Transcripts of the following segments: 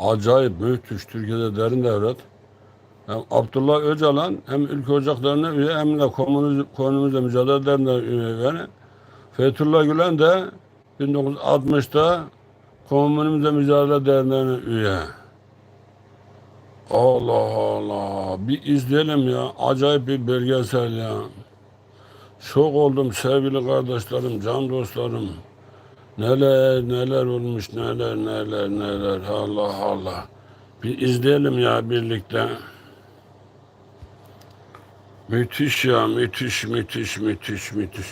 acayip müthiş Türkiye'de derin devlet. Hem Abdullah Öcalan hem ülke ocaklarına üye hem de komünizm, komünizmle mücadele derneğine üye. Yani Fethullah Gülen de 1960'ta Komünizmle Mücadele Derneği'ne üye. Allah Allah. Bir izleyelim ya. Acayip bir belgesel ya. Şok oldum sevgili kardeşlerim, can dostlarım. Neler neler olmuş, neler neler neler. Allah Allah. Bir izleyelim ya birlikte. Müthiş ya, müthiş, müthiş, müthiş, müthiş.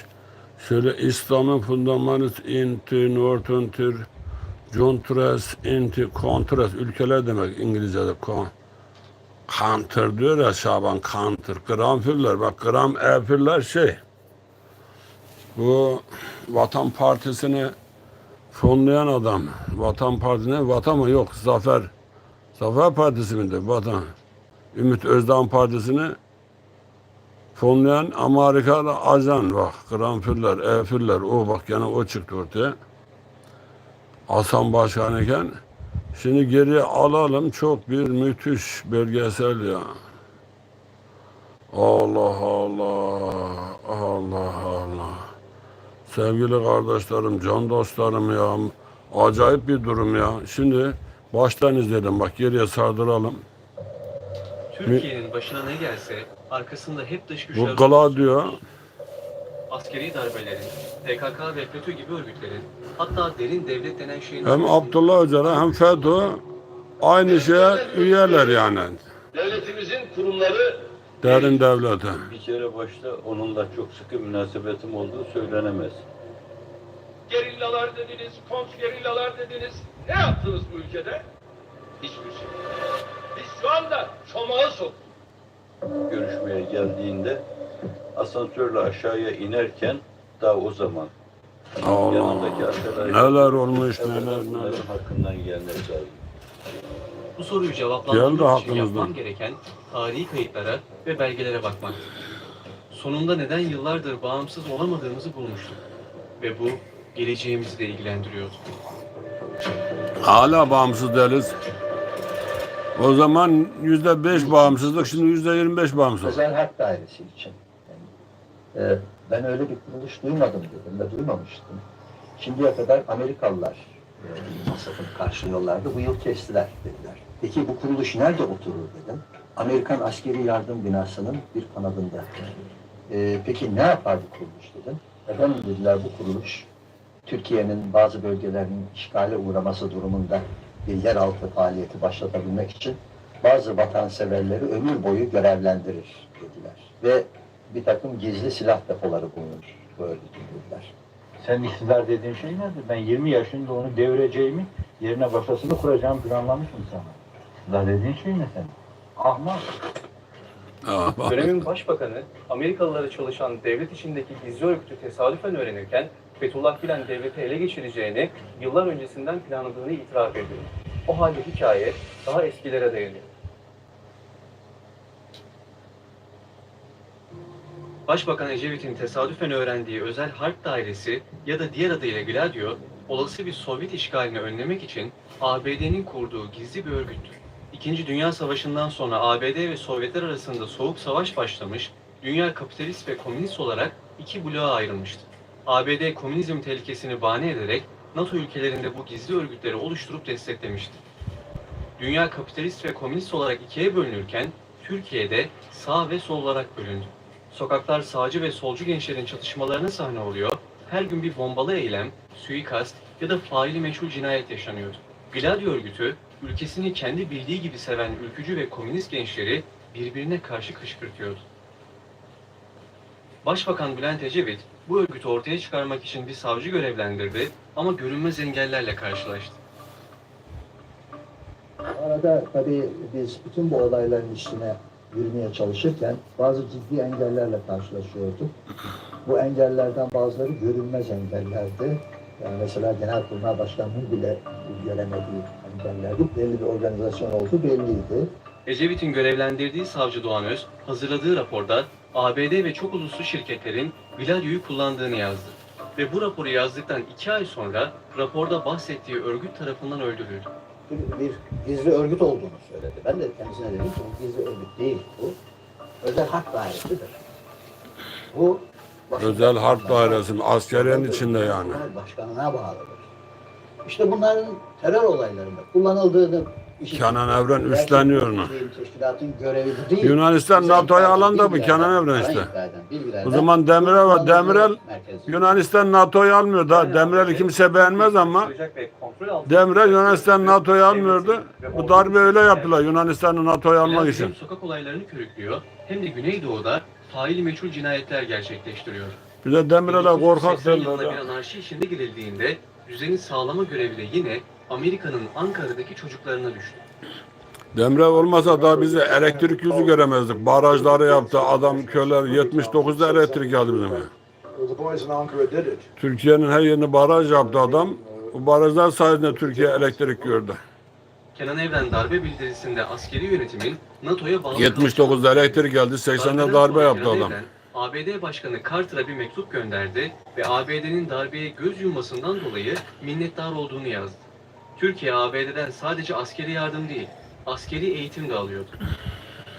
Şöyle İslam'ın fundamentus into northern contrast into contrast ülkeler demek İngilizce'de kon. Counter diyor ya Şaban counter. Gramfürler bak gram efirler şey. Bu Vatan Partisi'ni fonlayan adam. Vatan Partisi'ne vatan mı? Yok. Zafer. Zafer Partisi miydi? Vatan. Ümit Özdağ Partisi'ni fonlayan Amerikalı ajan bak. Granfüller, Efiller. O bak gene o çıktı ortaya. Hasan Başkan iken. Şimdi geriye alalım. Çok bir müthiş belgesel ya. Allah Allah. Allah Allah. Sevgili kardeşlerim, can dostlarım ya. Acayip bir durum ya. Şimdi baştan izleyelim. Bak geriye sardıralım. Türkiye'nin başına ne gelse arkasında hep dış Bu güçler Gladio. askeri darbelerin, PKK ve FETÖ gibi örgütlerin hatta derin devlet denen şeyin Hem Abdullah Öcalan hem FETÖ aynı şeye üyeler yani. Devletimizin kurumları Derin devlete. Bir kere başta onunla çok sıkı münasebetim olduğu söylenemez. gerillalar dediniz, kontrgerillalar dediniz. Ne yaptınız bu ülkede? Hiçbir şey. Biz şu anda çomağı soktuk. Görüşmeye geldiğinde asansörle aşağıya inerken daha o zaman Allah. yanındaki arkadaşlar Neler olmuş neler neler. hakkından gelmesi lazım. Bu soruyu Geldi cevaplandırmak için yapmam gereken tarihi kayıtlara ve belgelere bakmaktır. Sonunda neden yıllardır bağımsız olamadığımızı bulmuştuk. Ve bu geleceğimizi de ilgilendiriyordu. Hala bağımsız değiliz. O zaman yüzde beş bağımsızlık, şimdi yüzde yirmi beş bağımsızlık. Özel Harp Dairesi için. Yani, e, ben öyle bir kuruluş duymadım dedim ve duymamıştım. Şimdiye kadar Amerikalılar e, masrafını karşılıyorlardı. Bu yıl kestiler dediler. Peki bu kuruluş nerede oturur dedim. Amerikan Askeri Yardım Binası'nın bir kanadında. E, peki ne yapar bu kuruluş dedim. Efendim dediler bu kuruluş Türkiye'nin bazı bölgelerinin işgale uğraması durumunda bir yeraltı faaliyeti başlatabilmek için bazı vatanseverleri ömür boyu görevlendirir dediler. Ve bir takım gizli silah depoları bulunur bu örgütün dediler. Sen iktidar dediğin şey nedir? Ben 20 yaşında onu devireceğimi, yerine başkasını kuracağımı planlamışım sana. İktidar dediğin şey ne senin? Ahmak. Bak. Dönemin başbakanı Amerikalılara çalışan devlet içindeki gizli örgütü tesadüfen öğrenirken Fethullah Gülen devleti ele geçireceğini yıllar öncesinden planladığını itiraf ediyor. O halde hikaye daha eskilere dayanıyor. Başbakan Ecevit'in tesadüfen öğrendiği özel harp dairesi ya da diğer adıyla Gladio, olası bir Sovyet işgalini önlemek için ABD'nin kurduğu gizli bir örgüttür. İkinci Dünya Savaşı'ndan sonra ABD ve Sovyetler arasında soğuk savaş başlamış, dünya kapitalist ve komünist olarak iki bloğa ayrılmıştı. ABD komünizm tehlikesini bahane ederek NATO ülkelerinde bu gizli örgütleri oluşturup desteklemişti. Dünya kapitalist ve komünist olarak ikiye bölünürken Türkiye'de sağ ve sol olarak bölündü. Sokaklar sağcı ve solcu gençlerin çatışmalarına sahne oluyor, her gün bir bombalı eylem, suikast ya da faili meşhur cinayet yaşanıyordu. Gladio örgütü, ülkesini kendi bildiği gibi seven ülkücü ve komünist gençleri birbirine karşı kışkırtıyordu. Başbakan Bülent Ecevit, bu örgütü ortaya çıkarmak için bir savcı görevlendirdi ama görünmez engellerle karşılaştı. Arada tabii biz bütün bu olayların üstüne yürümeye çalışırken bazı ciddi engellerle karşılaşıyorduk. Bu engellerden bazıları görünmez engellerdi. Yani mesela Genelkurmay Başkanı'nın bile göremediği engellerdi. Belli bir organizasyon olduğu belliydi. Ecevit'in görevlendirdiği savcı Doğan Öz, hazırladığı raporda ABD ve çok uluslu şirketlerin Gladio'yu kullandığını yazdı. ve bu raporu yazdıktan iki ay sonra raporda bahsettiği örgüt tarafından öldürüldü. bir, bir gizli örgüt olduğunu söyledi. Ben de kendisine dedim ki bu gizli örgüt değil bu. Özel harp dairesidir. Bu Özel harp dairesi mi? Askeriyenin içinde yani. Başkanına bağlıdır. İşte bunların terör olaylarında kullanıldığını Kenan Evren üstleniyor onu. Teşkilatın görevi bu değil. Yunanistan NATO'ya alan da bilgilerden- Kenan Evren işte. O zaman Demirel var. Demirel. Yunanistan NATO'yu almıyor da. Demirel'i kimse beğenmez ama Demirel Yunanistan NATO'yu almıyordu. Bu darbe öyle yaptılar Yunanistan'ı NATO'ya almak için. sokak olaylarını körüklüyor hem de Güneydoğu'da faili meçhul cinayetler gerçekleştiriyor. Bir de Demirel'e korkak 1980 yılında derler. bir anarşi içinde girildiğinde düzeni sağlama görevi de yine Amerika'nın Ankara'daki çocuklarına düştü. Demirel olmasa da bizi elektrik yüzü göremezdik. Barajları yaptı adam köyler 79'da elektrik geldi bizim. eve. The boys in Ankara did it. Türkiye'nin her yerini baraj yaptı adam. Bu barajlar sayesinde Türkiye elektrik gördü. Kenan Evren darbe bildirisinde askeri yönetimin NATO'ya bağlı 79'da elektrik geldi, 80'de Darbeden darbe yaptı adam. Evren, ABD Başkanı Carter'a bir mektup gönderdi ve ABD'nin darbeye göz yummasından dolayı minnettar olduğunu yazdı. Türkiye ABD'den sadece askeri yardım değil, askeri eğitim de alıyordu.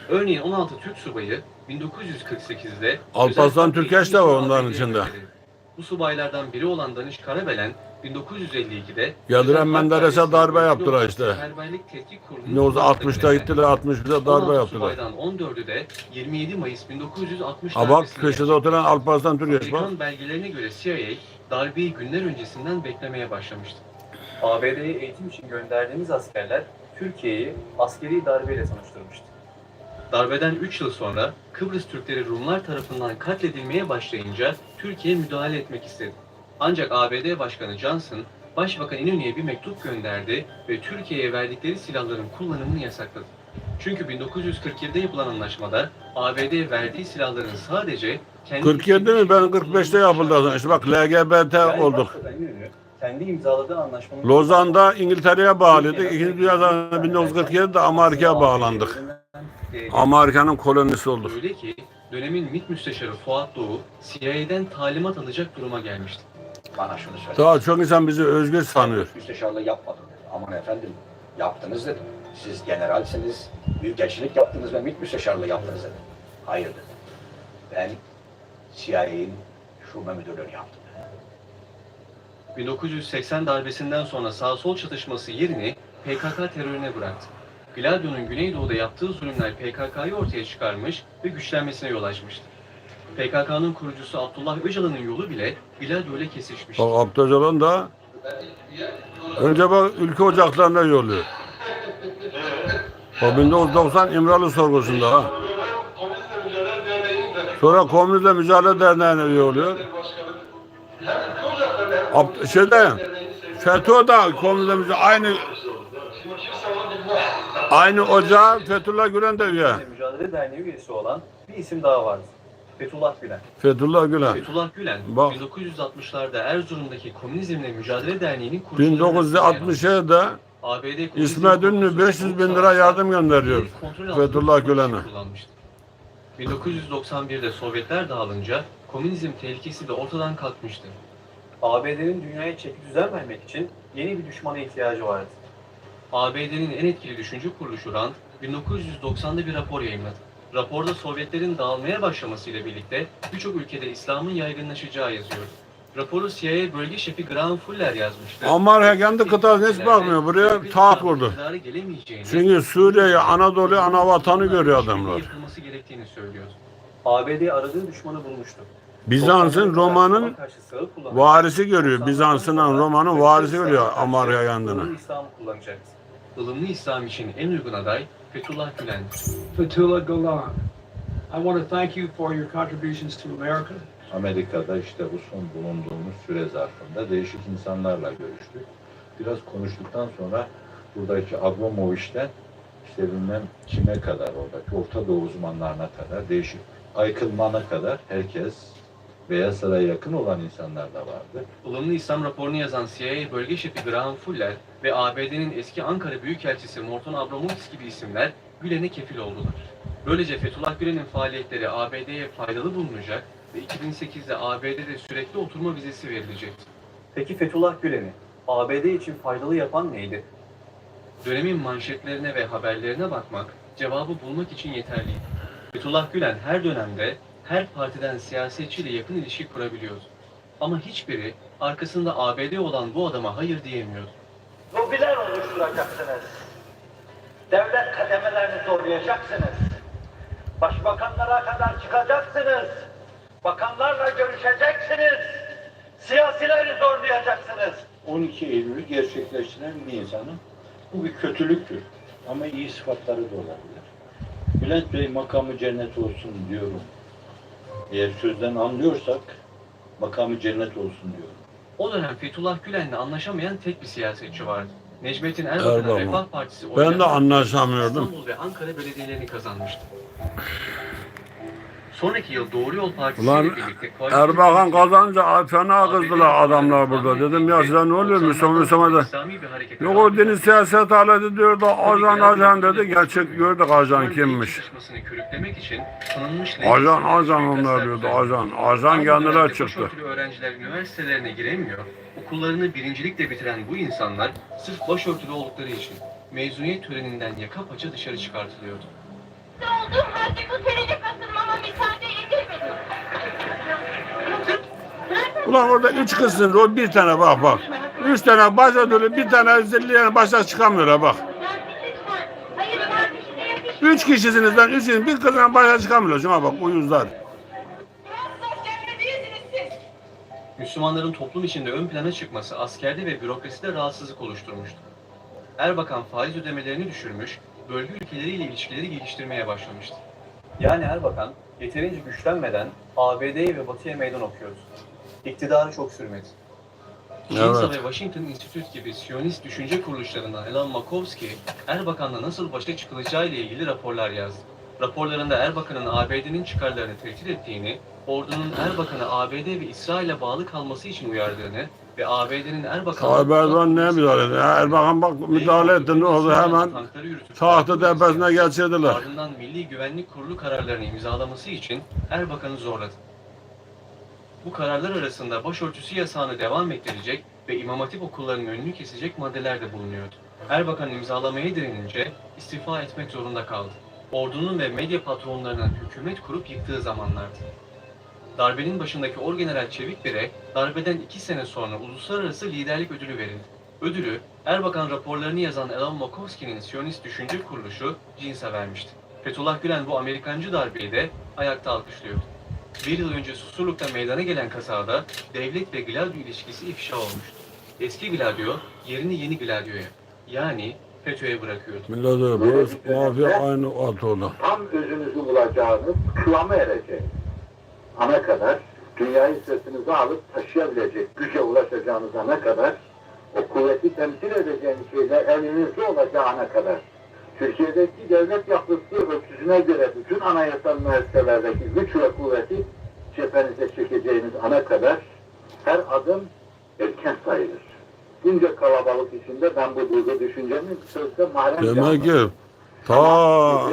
Örneğin 16 Türk subayı 1948'de Alparslan Türkeş de var onların içinde. Bu subaylardan biri olan Danış Karabelen 1952'de Yadırem özel harp Menderes'e darbe yaptılar işte. Seferberlik Tetkik Kurulu'nun Ne oldu toplantıda 60'ta yöneten- gittiler 61'de darbe 16 yaptılar. subaydan 14'ü de 27 Mayıs 1960 Ha bak darbesinde köşede oturan Alparslan Türkeş bak. Amerikan belgelerine göre CIA darbeyi günler öncesinden beklemeye başlamıştı. ABD'ye eğitim için gönderdiğimiz askerler Türkiye'yi askeri darbeyle tanıştırmıştı. Darbeden 3 yıl sonra Kıbrıs Türkleri Rumlar tarafından katledilmeye başlayınca Türkiye müdahale etmek istedi. Ancak ABD Başkanı Johnson, Başbakan İnönü'ye bir mektup gönderdi ve Türkiye'ye verdikleri silahların kullanımını yasakladı. Çünkü 1947'de yapılan anlaşmada ABD verdiği silahların sadece kendi 47 mi? Ben 45'te yapıldı. İşte bak LGBT Yani olduk. İnönü kendi imzaladığı anlaşmanın Lozan'da İngiltere'ye bağlıydık. İkinci Dünya Savaşı'nda 1947'de Amerika'ya bağlandık. Amerika'nın kolonisi olduk. Öyle ki dönemin MİT müsteşarı Fuat Doğu CIA'den talimat alacak duruma gelmişti. Bana şunu söyle. Daha çok insan bizi özgür sanıyor. Müsteşarlığı yapmadım dedi. Aman efendim yaptınız dedim. Siz generalsiniz, büyükelçilik yaptınız ve MİT müsteşarlığı yaptınız dedim. Hayır dedim. Ben CIA'nin şube müdürlüğünü yaptım. 1980 darbesinden sonra sağ-sol çatışması yerini PKK terörüne bıraktı. Gladio'nun Güneydoğu'da yaptığı zulümler PKK'yı ortaya çıkarmış ve güçlenmesine yol açmıştı. PKK'nın kurucusu Abdullah Öcalan'ın yolu bile Gladio ile kesişmişti. Bak Abdücalan da önce bak ülke ocaklarına yolluyor. O 1990 İmralı sorgusunda ha. Sonra Komünizmle Mücadele Derneği'ne yolluyor. Ab şeyde FETÖ da Komünizmle Mücadele aynı aynı ocağa Fethullah Gülen de üye. Mücadele Derneği üyesi olan bir isim daha vardı. Fethullah Gülen. Fethullah Gülen. Fethullah Gülen, Bak. 1960'larda Erzurum'daki Komünizmle Mücadele Derneği'nin kurucularından 1967'de ABD İsmet Ünlü 500 bin lira yardım gönderiyor Fethullah Gülen'e. 1991'de Sovyetler dağılınca komünizm tehlikesi de ortadan kalkmıştı. ABD'nin dünyaya çeki düzen vermek için yeni bir düşmana ihtiyacı vardı. ABD'nin en etkili düşünce kuruluşu RAND 1990'da bir rapor yayınladı. Raporda Sovyetlerin dağılmaya başlamasıyla birlikte birçok ülkede İslam'ın yaygınlaşacağı yazıyor. Raporu CIA bölge şefi Graham Fuller yazmıştı. Amerika kendi kıtasına hiç bakmıyor. Buraya. İktidara gelemeyeceğini, Çünkü Suriye'yi, Anadolu'yu ana vatanı görüyor adamlar. Yapılması gerektiğini söylüyordu. ABD aradığı düşmanı bulmuştu. Bizans'ın Roma'nın varisi görüyor. Bizans'ın Roma'nın varisi görüyor kendini. Ilımlı İslam'ı kullanacaktı. Ilımlı İslam için en uygun aday Fethullah Gülen. Fethullah Gulen. I want to thank you for your contributions to America. Amerika'da işte bu son bulunduğumuz süre zarfında değişik insanlarla görüştük. Biraz konuştuktan sonra buradaki Abramovich'ten işte bilmem kime kadar oradaki Orta Doğu uzmanlarına kadar değişik Aykılman'a kadar herkes Beyaz Saray'a yakın olan insanlar da vardı. Ilımlı İslam raporunu yazan CIA bölge şefi Graham Fuller ve ABD'nin eski Ankara Büyükelçisi Morton Abramovich gibi isimler Gülen'e kefil oldular. Böylece Fethullah Gülen'in faaliyetleri ABD'ye faydalı bulunacak ve 2008'de ABD'de sürekli oturma vizesi verilecekti. Peki Fethullah Gülen'i ABD için faydalı yapan neydi? Dönemin manşetlerine ve haberlerine bakmak cevabı bulmak için yeterliydi. Fethullah Gülen her dönemde her partiden siyasetçiyle yakın ilişki kurabiliyordu. Ama hiçbiri arkasında ABD olan bu adama hayır diyemiyordu. lobiler oluşturacaksınız. Devlet kademelerini zorlayacaksınız. Başbakanlara kadar çıkacaksınız. Bakanlarla görüşeceksiniz. Siyasileri zorlayacaksınız. 12 Eylül'ü gerçekleştiren bir insanın bu bir kötülüktür. Ama iyi sıfatları da olabilir. Bülent Bey makamı cennet olsun diyorum. Eğer sözden anlıyorsak makamı cennet olsun diyorum. O dönem Fethullah Gülen'le anlaşamayan tek bir siyasetçi vardı. Necmettin Erbakan'ın Erbakan. Refah Partisi Ben de anlaşamıyordum. İstanbul ve Ankara belediyelerini kazanmıştı. Sonraki yıl Doğru Yol Partisi Ulan ile birlikte koalisyon- Erbakan kazanınca fena kızdılar adamlar burada. Dedim ya size ne oluyor Müslüman Müslüman da. İslami bir hareket Yok o deniz siyaset aleti diyordu. Ajan ajan dedi. Gerçek gördük ajan kimmiş. Ajan ajan onlar diyordu. Ajan. Ajan kendiler çıktı. Öğrenciler üniversitelerine giremiyor. Okullarını birincilikle bitiren bu insanlar sırf başörtülü oldukları için mezuniyet töreninden yaka paça dışarı çıkartılıyordu. Olduğum halde bu senede katılmama müsaade edilmedi. Ulan orada üç kızsın. O bir tane bak bak. Üç tane başa dönüp bir tane zilliyen başa bak. Hayır kardeşine yakışmıyor. Üç kişisiniz lan. Üç kişisiniz. Bir kızdan başa çıkamıyorlar. Şuna bak uyuzlar. Müslümanların toplum içinde ön plana çıkması askerde ve bürokraside rahatsızlık oluşturmuştu. Erbakan faiz ödemelerini düşürmüş, bölge ülkeleriyle ilişkileri geliştirmeye başlamıştı. Yani Erbakan yeterince güçlenmeden ABD'ye ve Batı'ya meydan okuyordu. İktidarı çok sürmedi. Kinsa Evet. ve Washington Institute gibi Siyonist düşünce kuruluşlarından Elan Makovsky, Erbakan'la nasıl başa çıkılacağı ile ilgili raporlar yazdı. Raporlarında Erbakan'ın ABD'nin çıkarlarını tehdit ettiğini, ordunun Erbakan'ı ABD ve İsrail'e bağlı kalması için uyardığını ve ABD'nin Erbakan'la... Tayyip Erdoğan neye müdahale etti? Erbakan bak müdahale etti ne oldu hemen tahtı tepesine geçirdiler. Ardından Milli Güvenlik Kurulu kararlarını imzalaması için Erbakan'ı zorladı. Bu kararlar arasında başörtüsü yasağını devam ettirecek ve İmam Hatip okullarının önünü kesecek maddeler de bulunuyordu. Erbakan imzalamaya direnince istifa etmek zorunda kaldı. Ordunun ve medya patronlarının hükümet kurup yıktığı zamanlardı. Darbenin başındaki Orgeneral Çevikbir'e darbeden iki sene sonra uluslararası liderlik ödülü verildi. Ödülü Erbakan raporlarını yazan Elan Makovsky'nin Siyonist Düşünce Kuruluşu Cins'e vermişti. Fethullah Gülen bu Amerikancı darbeyi de ayakta alkışlıyordu. Bir yıl önce Susurluk'ta meydana gelen kazada devlet ve Gladio ilişkisi ifşa olmuştu. Eski Gladio yerini yeni Gladio'ya yani FETÖ'ye bırakıyordu. Millet diyor bu mafya aynı at oldu. tam özünüzü bulacağınız kıvama ereceğiniz ana kadar dünyayı sırtınıza alıp taşıyabilecek güce ulaşacağınız ana kadar o kuvveti temsil edeceğiniz şeyler elinizde olacağı ana kadar Türkiye'deki devlet yapısı ölçüsüne göre bütün anayasal müesseselerdeki güç ve kuvveti cephenize çekeceğiniz ana kadar her adım erken sayılır. Bunca kalabalık içinde ben bu duygu düşüncemi sözde mahrem Demek ki ta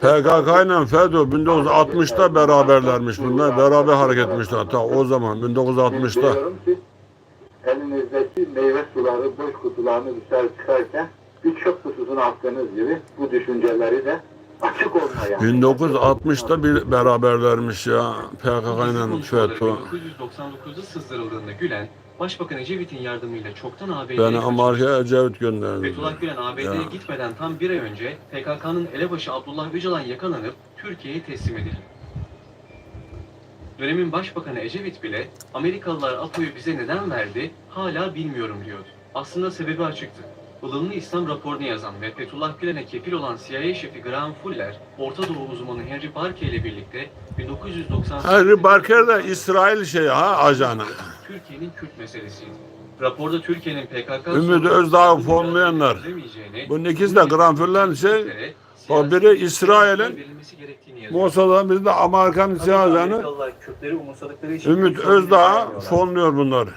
PKK ile FETÖ 1960'ta beraberlermiş bunlar. Beraber hareket etmişler ta o zaman 1960'ta. Biliyorum ki elinizdeki meyve suları, boş kutularını dışarı çıkarken bir çöp kutusuna attığınız gibi bu düşünceleri de açık olmaya. 1960'ta bir beraberlermiş ya PKK ile FETÖ. 1999'da sızdırıldığında Gülen, Başbakan Ecevit'in yardımıyla çoktan ABD'ye kaçmıştı. Amerika'ya Ecevit gönderdi. Fethullah Gülen ABD'ye gitmeden tam bir ay önce PKK'nın elebaşı Abdullah Öcalan yakalanıp Türkiye'ye teslim edildi. Dönemin Başbakanı Ecevit bile Amerikalılar APO'yu bize neden verdi hala bilmiyorum diyordu. Aslında sebebi açıktı. Ilımlı İslam raporunu yazan ve Fethullah Gülen'e kefil olan CIA şefi Graham Fuller, Orta Doğu uzmanı Henry Barkey ile birlikte 1998 Henry Barker de İsrail şey ha ajanı. Türkiye'nin Kürt meselesiydi. Raporda Türkiye'nin PKK Ümit Özdağ'ı fonlayanlar. Bunun ikisi de Granfüller'in şey, o biri İsrail'in, Mossad'ın biri de Amerikan siyah ajanı. Ümit Özdağ fonluyor bunlar.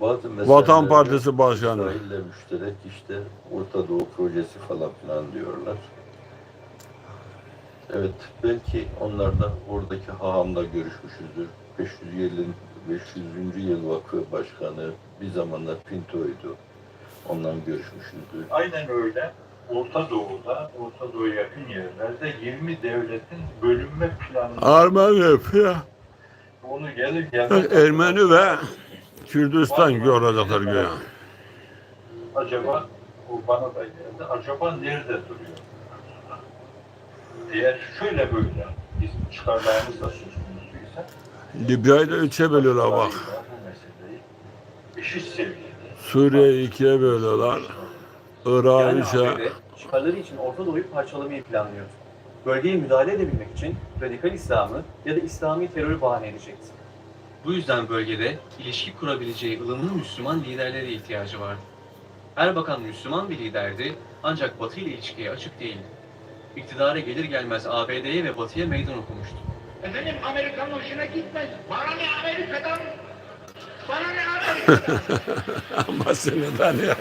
Bazı Vatan Partisi Başkanı. İsrail'le müşterek işte Orta Doğu projesi falan filan diyorlar. Evet, belki onlar da oradaki hahamla görüşmüşüzdür. 500 yılın 500. yıl vakfı başkanı bir zamanlar Pinto'ydu. Ondan görüşmüşüzdür. Aynen öyle. Orta Doğu'da, Orta Doğu yakın yerlerde 20 devletin bölünme planı. Armeni ya. Onu gelir gelmez. Ermeni ve Kürdistan görecekler güya. Acaba o bana da geldi. Acaba nerede duruyor? Eğer şöyle böyle bizim çıkarlarımız da söz konusuysa Libya'yı da üçe bölüyorlar bak. Bu eşit seviyede Suriye'yi ikiye bölüyorlar. Irak'ı Yani üçe. ABD çıkarları için Orta Doğu'yu parçalamayı planlıyor. Bölgeye müdahale edebilmek için radikal İslam'ı ya da İslami terörü bahane edecekti. Bu yüzden bölgede ilişki kurabileceği ılımlı Müslüman liderlere ihtiyacı vardı. Erbakan Müslüman bir liderdi ancak Batı ile ilişkiye açık değildi. İktidara gelir gelmez ABD'ye ve Batı'ya meydan okumuştu. Efendim Amerika'nın hoşuna gitmez. Bana ne Amerika'dan? Bana ne Amerika'dan? Ama seneden ya.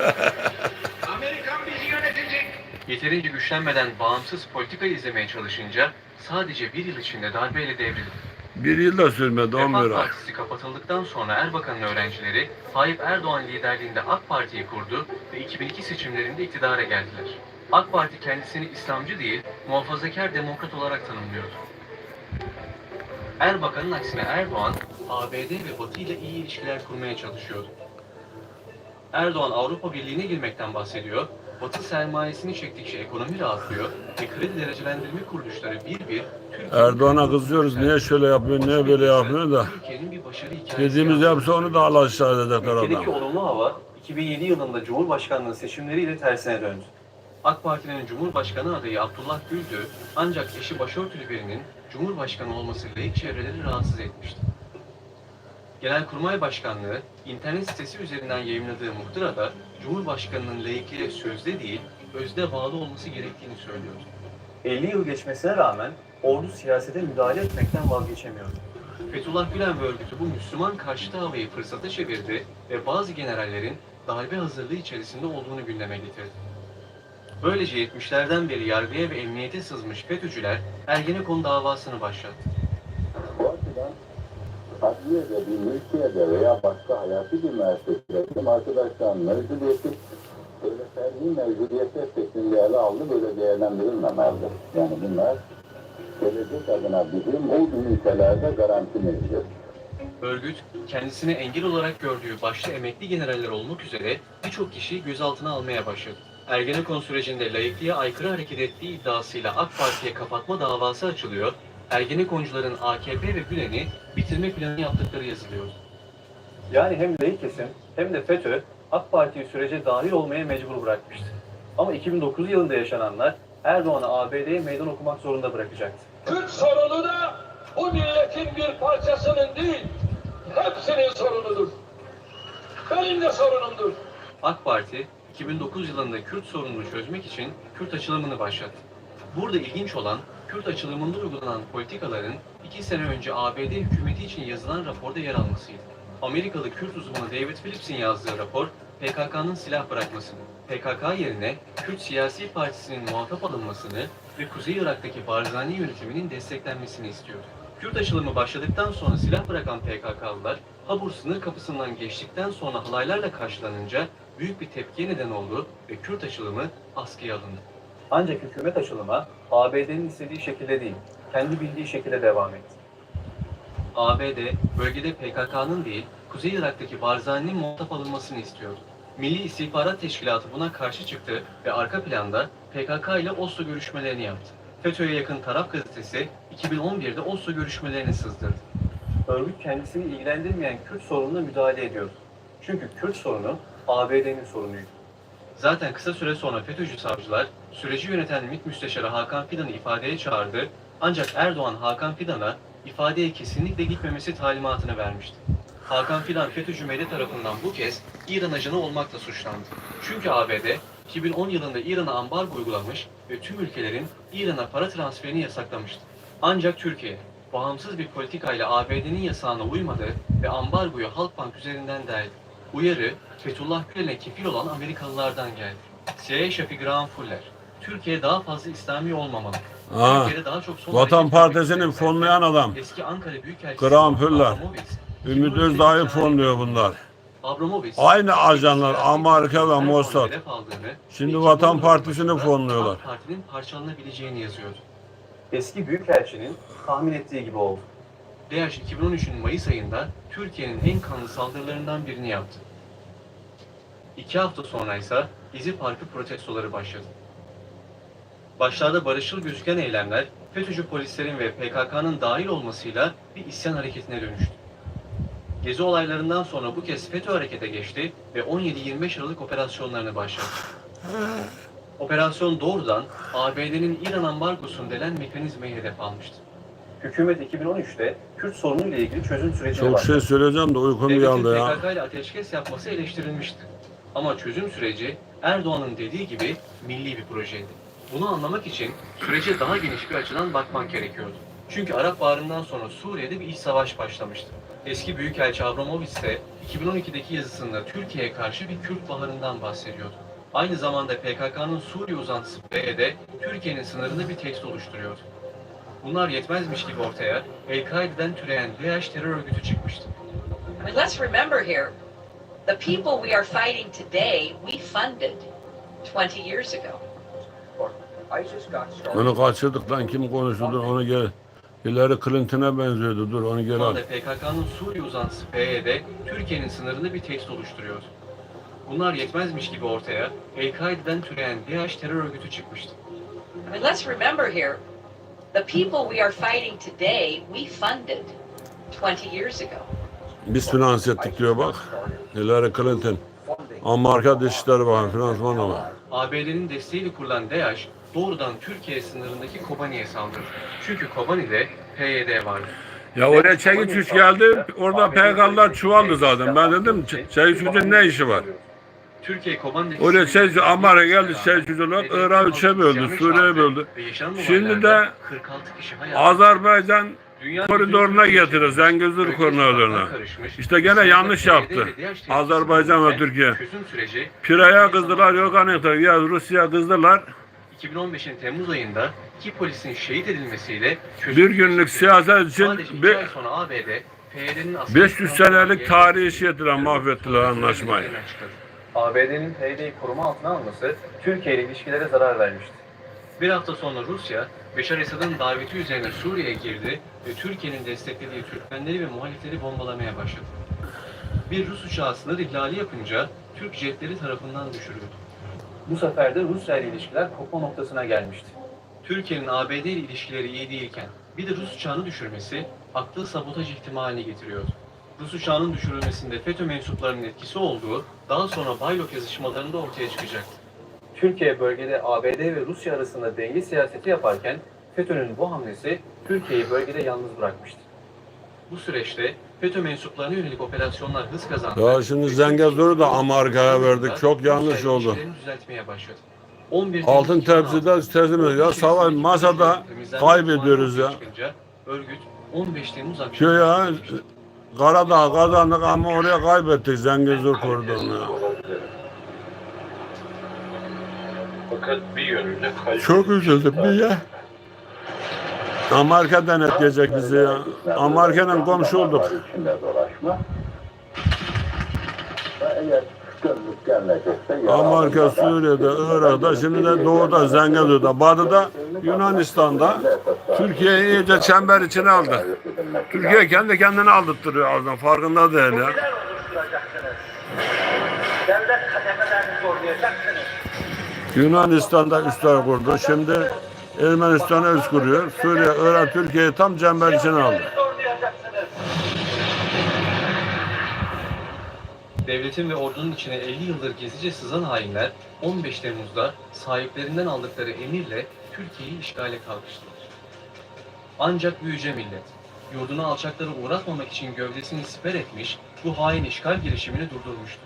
Amerikan bizi yönetecek. Yeterince güçlenmeden bağımsız politika izlemeye çalışınca sadece bir yıl içinde darbeyle devrildi. Bir yılda sürmedi Refah 11 ay. Partisi kapatıldıktan sonra Erbakan'ın öğrencileri Tayyip Erdoğan liderliğinde AK Parti'yi kurdu ve 2002 seçimlerinde iktidara geldiler. AK Parti kendisini İslamcı değil, muhafazakar demokrat olarak tanımlıyordu. Erbakan'ın aksine Erdoğan, ABD ve Batı ile iyi ilişkiler kurmaya çalışıyordu. Erdoğan Avrupa Birliği'ne girmekten bahsediyor, Batı sermayesini çektikçe ekonomi rahatlıyor ve kredi derecelendirme kuruluşları bir bir Erdoğan'a kızıyoruz. Niye şöyle yapıyor, niye böyle yapıyor da. Türkiye'nin bir başarı hikayesi Dediğimiz yazdı. hepsi onu da Allah aşağı edecekler Ülkedeki adam. olumlu hava 2007 yılında Cumhurbaşkanlığı seçimleriyle tersine döndü. AK Parti'nin Cumhurbaşkanı adayı Abdullah Gül'dü ancak eşi başörtülü birinin Cumhurbaşkanı olması laik çevreleri rahatsız etmişti. Genelkurmay Başkanlığı internet sitesi üzerinden yayınladığı muhtırada Cumhurbaşkanının laikliğe sözde değil, özde bağlı olması gerektiğini söylüyordu. 50 yıl geçmesine rağmen ordu siyasete müdahale etmekten vazgeçemiyordu. Fethullah Gülen ve örgütü bu Müslüman karşıtı havayı fırsata çevirdi ve bazı generallerin darbe hazırlığı içerisinde olduğunu gündeme getirdi. Böylece 70'lerden beri yargıya ve emniyete sızmış FETÖ'cüler Ergenekon davasını başlattı. Bu açıdan adliyede bir mülkiyede veya başka hayati bir müessesede bizim arkadaşların mevcudiyeti böyle ferdi mevcudiyete şeklinde ele aldı böyle değerlendirilmemelidir. Yani bunlar gelecek adına bizim o ünitelerde garantimizdir. Örgüt, kendisine engel olarak gördüğü başta emekli generaller olmak üzere birçok kişiyi gözaltına almaya başladı. Ergenekon sürecinde laikliğe aykırı hareket ettiği iddiasıyla AK Parti'ye kapatma davası açılıyor, Ergenekoncuların AKP ve Gülen'i bitirme planı yaptıkları yazılıyor. Yani hem laik kesim hem de FETÖ AK Parti'yi sürece dahil olmaya mecbur bırakmıştı. Ama 2009 yılında yaşananlar Erdoğan'ı ABD'ye meydan okumak zorunda bırakacaktı. Kürt sorunu da bu milletin bir parçasının değil, hepsinin sorunudur. Benim de sorunumdur. AK Parti 2009 yılında Kürt sorununu çözmek için Kürt açılımını başlattı. Burada ilginç olan Kürt açılımında uygulanan politikaların iki sene önce ABD hükümeti için yazılan raporda yer almasıydı. Amerikalı Kürt uzmanı David Phillips'in yazdığı rapor PKK'nın silah bırakmasını, PKK yerine Kürt Siyasi Partisi'nin muhatap alınmasını ve Kuzey Irak'taki Barzani yönetiminin desteklenmesini istiyordu. Kürt açılımı başladıktan sonra silah bırakan PKK'lılar Habur sınır kapısından geçtikten sonra halaylarla karşılanınca büyük bir tepkiye neden oldu ve Kürt açılımı askıya alındı. Ancak hükümet açılıma ABD'nin istediği şekilde değil, kendi bildiği şekilde devam etti. ABD bölgede PKK'nın değil, Kuzey Irak'taki Barzani'nin muhatap alınmasını istiyordu. Milli İstihbarat Teşkilatı buna karşı çıktı ve arka planda PKK ile Oslo görüşmelerini yaptı. FETÖ'ye yakın Taraf gazetesi 2011'de Oslo görüşmelerini sızdırdı. Örgüt kendisini ilgilendirmeyen Kürt sorununa müdahale ediyordu. Çünkü Kürt sorunu ABD'nin sorunuydu. Zaten kısa süre sonra FETÖ'cü savcılar süreci yöneten MİT Müsteşarı Hakan Fidan'ı ifadeye çağırdı. Ancak Erdoğan Hakan Fidan'a ifadeye kesinlikle gitmemesi talimatını vermişti. Hakan Fidan FETÖ'cü medya tarafından bu kez İran ajanı olmakla suçlandı. Çünkü ABD 2010 yılında İran'a ambargo uygulamış ve tüm ülkelerin İran'a para transferini yasaklamıştı. Ancak Türkiye bağımsız bir politikayla ABD'nin yasağına uymadı ve ambargoyu Halkbank üzerinden deldi. Uyarı Fethullah Gülen'e kefil olan Amerikalılardan geldi. CIA şefi Graham Fuller, Türkiye daha fazla İslami olmamalı. Ha. Türkiye'de daha çok sol Vatan hareket Partisi'ni örgütleri- fonlayan adam. Eski Ankara Büyükelçisi Graham Fuller. Ümit Özdağ'ı fonluyor bunlar. Abramovich, Aynı ajanlar Amerika ve Mossad. Şimdi Vatan 2014 Partisi'ni fonluyorlar. Parti'nin parçalanabileceğini yazıyordu. Eski Büyükelçinin tahmin ettiği gibi oldu. DH 2013'ün Mayıs ayında Türkiye'nin en kanlı saldırılarından birini yaptı. İki hafta sonra ise Gezi Parkı protestoları başladı. Başlarda barışçıl gözüken eylemler FETÖ'cü polislerin ve PKK'nın dahil olmasıyla bir isyan hareketine dönüştü. Gezi olaylarından sonra bu kez FETÖ harekete geçti ve 17-25 Aralık operasyonlarını başlattı. Operasyon doğrudan ABD'nin İran ambargosunu delen mekanizmayı hedef almıştı. Hükümet 2013'te Kürt sorunuyla ilgili çözüm sürecine Çok başladı. şey söyleyeceğim de uykum geldi ya. PKK ile ateşkes yapması eleştirilmişti. Ama çözüm süreci Erdoğan'ın dediği gibi milli bir projeydi. Bunu anlamak için sürece daha geniş bir açıdan bakmak gerekiyordu. Çünkü Arap Baharı'ndan sonra Suriye'de bir iç savaş başlamıştı. Eski Büyükelçi Abramovich ise 2012'deki yazısında Türkiye'ye karşı bir Kürt Baharı'ndan bahsediyordu. Aynı zamanda PKK'nın Suriye uzantısı PYD, Türkiye'nin sınırında bir tehdit oluşturuyordu. Bunlar yetmezmiş gibi ortaya El-Kaide'den türeyen DH terör örgütü çıkmıştı. I mean, let's remember here, the people we are fighting today, we funded 20 years ago. Onu kaçırdık lan kim konuştu dur onu gel. Hillary Clinton'a benziyordu dur onu gel Şu al. PKK'nın Suriye uzantısı PYD, Türkiye'nin sınırında bir tehdit oluşturuyordu. Bunlar yetmezmiş gibi ortaya El-Kaide'den türeyen DH terör örgütü çıkmıştı. I mean, let's remember here, the people we are fighting today, we funded 20 years ago. Biz finans ettik diyor bak. Hillary Clinton. Amerika Dışişleri Bakanı finansman ama. ABD'nin desteğiyle kurulan DH doğrudan Türkiye sınırındaki Kobani'ye saldırdı. Çünkü Kobani'de PYD vardı. Ya oraya çekiç üç geldi. Orada PKK'lar çuvaldı zaten. Ben dedim çekiç üçün ne işi var? Türkiye Kobani'deki Oraya çekiç Amerika geldi olarak Irak'ı üçe böldü. Suriye'ye böldü. Şimdi de 46 kişi Azerbaycan koridoruna getiriyor. Zengezur koridoruna. İşte gene yanlış yaptı. Azerbaycan ve Türkiye. Piraya kızdılar yok anahtar. Ya Rusya kızdılar. 2015'in Temmuz ayında iki polisin şehit edilmesiyle Bir günlük siyaset için bir- ay sonra ABD, PYD'nin askeri 500 senelik tarihi şey ettiler, mahvettiler anlaşmayı. ABD'nin PYD'yi koruma altına alması Türkiye ile ilişkilere zarar vermişti. Bir hafta sonra Rusya, Beşar Esad'ın daveti üzerine Suriye'ye girdi ve Türkiye'nin desteklediği Türkmenleri ve muhalifleri bombalamaya başladı. Bir Rus uçağı sınır ihlali yapınca Türk jetleri tarafından düşürüldü. Bu sefer de Rusya ile ilişkiler kopma noktasına gelmişti. Türkiye'nin ABD ile ilişkileri iyi değilken bir de Rus uçağını düşürmesi aklı sabotaj ihtimalini getiriyordu. Rus uçağının düşürülmesinde FETÖ mensuplarının etkisi olduğu daha sonra Baylok yazışmalarında ortaya çıkacaktı. Türkiye bölgede ABD ve Rusya arasında denge siyaseti yaparken FETÖ'nün bu hamlesi Türkiye'yi bölgede yalnız bırakmıştı. Bu süreçte FETÖ mensuplarına yönelik operasyonlar hız kazandı. Ya şimdi Zengezur'u da Amerika'ya verdik. Çok yanlış oldu. düzeltmeye başladı. 11 Altın tepside 2016 teslim ediyor. Ya savaş masada kaybediyoruz ya. Örgüt 15 Temmuz Şu akşamı ya Karadağ kazandık ama oraya kaybettik Zengezur koridorunu. Fakat bir yönüyle kayıp. Çok üzüldüm bir ya. Amerika denetleyecek bizi ya. Amerika'nın komşu olduk. Eğer Amerika Suriye'de, Irak'ta, şimdi de Doğu'da, Zengezur'da, Batı'da, Yunanistan'da Türkiye'yi iyice çember içine aldı. Türkiye kendi kendine aldırtırıyor ağzından. Farkında değil ya. Yunanistan'da üsler kurdu. Şimdi Ermenistan'a üst kuruyor. Suriye, Irak, Türkiye'yi tam çember içine aldı. Devletin ve ordunun içine 50 yıldır gezice sızan hainler 15 Temmuz'da sahiplerinden aldıkları emirle Türkiye'yi işgale kalkıştılar. Ancak bu yüce millet, yurdunu alçaklara uğratmamak için gövdesini siper etmiş, bu hain işgal girişimini durdurmuştu.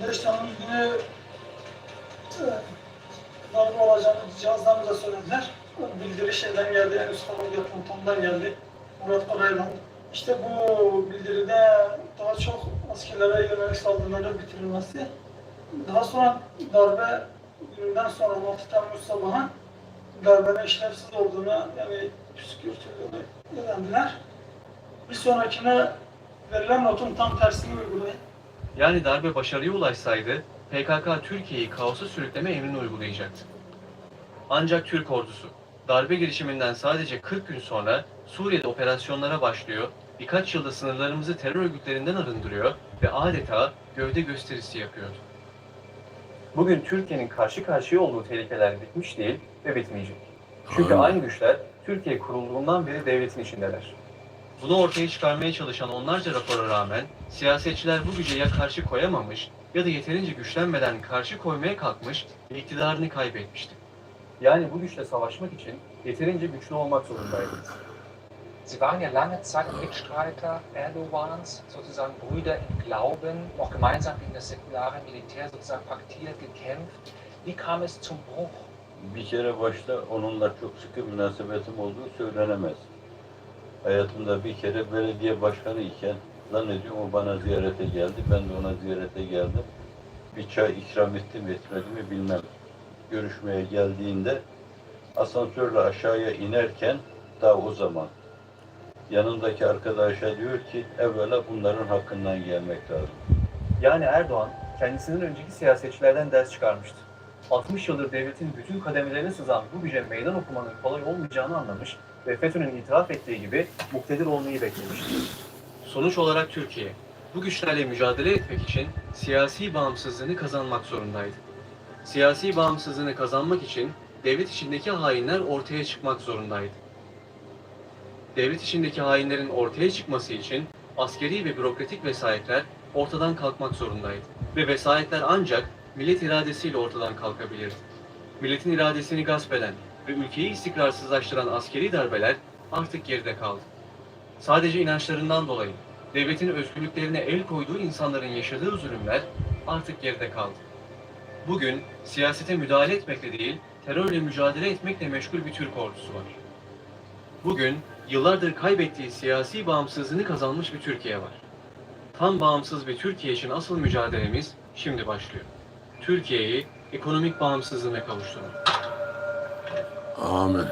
Yine e, darbe olacağını cihazlarımıza söylediler. Bildiri şeyden geldi, en üst komutandan geldi. Murat Karaylan. İşte bu bildiride daha çok askerlere yönelik saldırıların bitirilmesi, daha sonra darbe bugünden sonra 6 Temmuz sabahı darbenin işlevsiz olduğunu yani püskürtüldüğünü öğrendiler. Bir sonrakine verilen notun tam tersini uygulayın. Yani darbe başarıya ulaşsaydı PKK Türkiye'yi kaosa sürükleme emrini uygulayacaktı. Ancak Türk ordusu darbe girişiminden sadece 40 gün sonra Suriye'de operasyonlara başlıyor, birkaç yılda sınırlarımızı terör örgütlerinden arındırıyor ve adeta gövde gösterisi yapıyordu. Bugün Türkiye'nin karşı karşıya olduğu tehlikeler bitmiş değil ve bitmeyecek. Çünkü Aynen. aynı güçler Türkiye kurulduğundan beri devletin içindeler. Bunu ortaya çıkarmaya çalışan onlarca rapora rağmen siyasetçiler bu güce ya karşı koyamamış ya da yeterince güçlenmeden karşı koymaya kalkmış ve iktidarını kaybetmişti. Yani bu güçle savaşmak için yeterince güçlü olmak zorundaydınız. Sie waren ja lange Zeit Mitstreiter Erdogans, sozusagen Brüder im Glauben, auch gemeinsam gegen das säkulare Militär sozusagen paktiert, gekämpft. Wie kam es zum Bruch? Bir kere başta onunla çok sıkı münasebetim olduğu söylenemez. Hayatımda bir kere belediye başkanı iken zannediyorum o bana ziyarete geldi. Ben de ona ziyarete geldim. Bir çay ikram ettim etmedi mi bilmem. Görüşmeye geldiğinde asansörle aşağıya inerken daha o zaman yanındaki arkadaşa diyor ki evvela bunların hakkından gelmek lazım. Yani Erdoğan kendisinden önceki siyasetçilerden ders çıkarmıştı. 60 yıldır devletin bütün kademelerine sızan bu güce meydan okumanın kolay olmayacağını anlamış ve FETÖ'nün itiraf ettiği gibi muktedir olmayı beklemişti. Sonuç olarak Türkiye, bu güçlerle mücadele etmek için siyasi bağımsızlığını kazanmak zorundaydı. Siyasi bağımsızlığını kazanmak için devlet içindeki hainler ortaya çıkmak zorundaydı. Devlet içindeki hainlerin ortaya çıkması için askeri ve bürokratik vesayetler ortadan kalkmak zorundaydı. Ve vesayetler ancak millet iradesiyle ortadan kalkabilirdi. Milletin iradesini gasp eden ve ülkeyi istikrarsızlaştıran askeri darbeler artık geride kaldı. Sadece inançlarından dolayı devletin özgürlüklerine el koyduğu insanların yaşadığı zulümler artık geride kaldı. Bugün siyasete müdahale etmekle değil, terörle mücadele etmekle meşgul bir Türk ordusu var. Bugün yıllardır kaybettiği siyasi bağımsızlığını kazanmış bir Türkiye var. Tam bağımsız bir Türkiye için asıl mücadelemiz şimdi başlıyor. Türkiye'yi ekonomik bağımsızlığına kavuşturmak. Amin.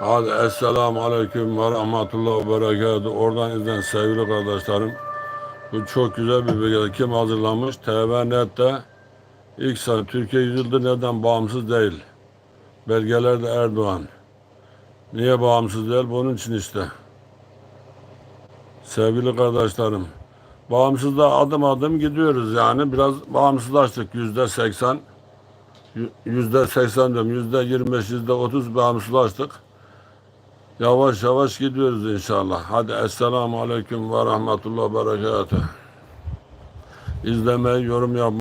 Hadi Esselamu Aleyküm ve Rahmetullah ve Berekatuhu. Oradan izleyen sevgili kardeşlerim. Bu çok güzel bir belge. Kim hazırlamış? TVNet'te ilk sayı Türkiye yüzyıldır neden bağımsız değil? Belgelerde Erdoğan. Niye bağımsız değil? Bunun için işte. Sevgili kardeşlerim. Bağımsızlığa adım adım gidiyoruz yani. Biraz bağımsızlaştık yüzde seksen. Yüzde seksen diyorum. Yüzde yirmi beş, yüzde otuz bağımsızlaştık. Yavaş yavaş gidiyoruz inşallah. Hadi Esselamu Aleyküm ve Rahmetullah Berekatuhu. İzlemeyi, yorum yapmayı